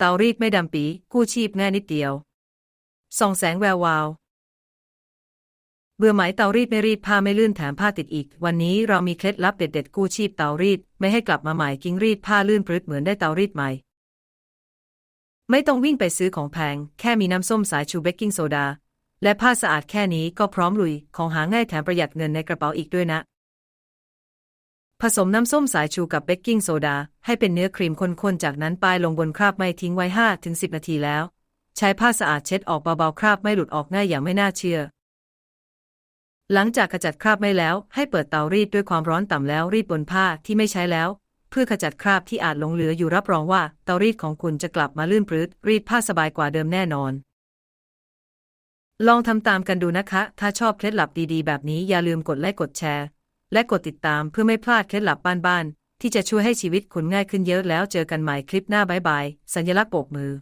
เตารีดไม่ดำปี กู้ชีพง่ายนิดเดียว ส่องแสงแวววาว เบื่อไหมเตารีดไม่รีดผ้าไม่ลื่นแถมผ้าติดอีก วันนี้เรามีเคล็ดลับเด็ดๆกู้ชีพเตารีด ไม่ให้กลับมาใหม่กิ้งรีดผ้าลื่นปรึดเหมือนได้เตารีดใหม่ ไม่ต้องวิ่งไปซื้อของแพง แค่มีน้ำส้มสายชูเบกกิ้งโซดา และผ้าสะอาดแค่นี้ก็พร้อมลุย ของหาง่ายแถมประหยัดเงินในกระเป๋าอีกด้วยนะ ผสมน้ำส้มสายชูกับเบกกิ้งโซดา ให้เป็นเนื้อครีมข้นๆ จากนั้นป้ายลงบนคราบไม่ทิ้งไว้ 5-10 นาทีแล้ว ใช้ผ้าสะอาดเช็ดออกเบาๆ คราบไม่หลุดออกง่ายอย่างไม่น่าเชื่อ หลังจากขจัดคราบไม่แล้ว ให้เปิดเตารีดด้วยความร้อนต่ำแล้วรีดบนผ้าที่ไม่ใช้แล้ว เพื่อขจัดคราบที่อาจหลงเหลืออยู่รับรองว่าเตารีดของคุณจะกลับมาลื่นปรื้ดรีดผ้าสบายกว่าเดิมแน่นอนลองทำตามกันดูนะคะ ถ้าชอบเคล็ดลับดีๆ แบบนี้อย่าลืมกดไลค์ กดแชร์ และกดติดตามเพื่อไม่พลาดเคล็ดลับบ้านๆที่จะช่วยให้ชีวิตคุณง่ายขึ้นเยอะแล้วเจอกันใหม่คลิปหน้าบายบาย สัญลักษณ์โบกมือ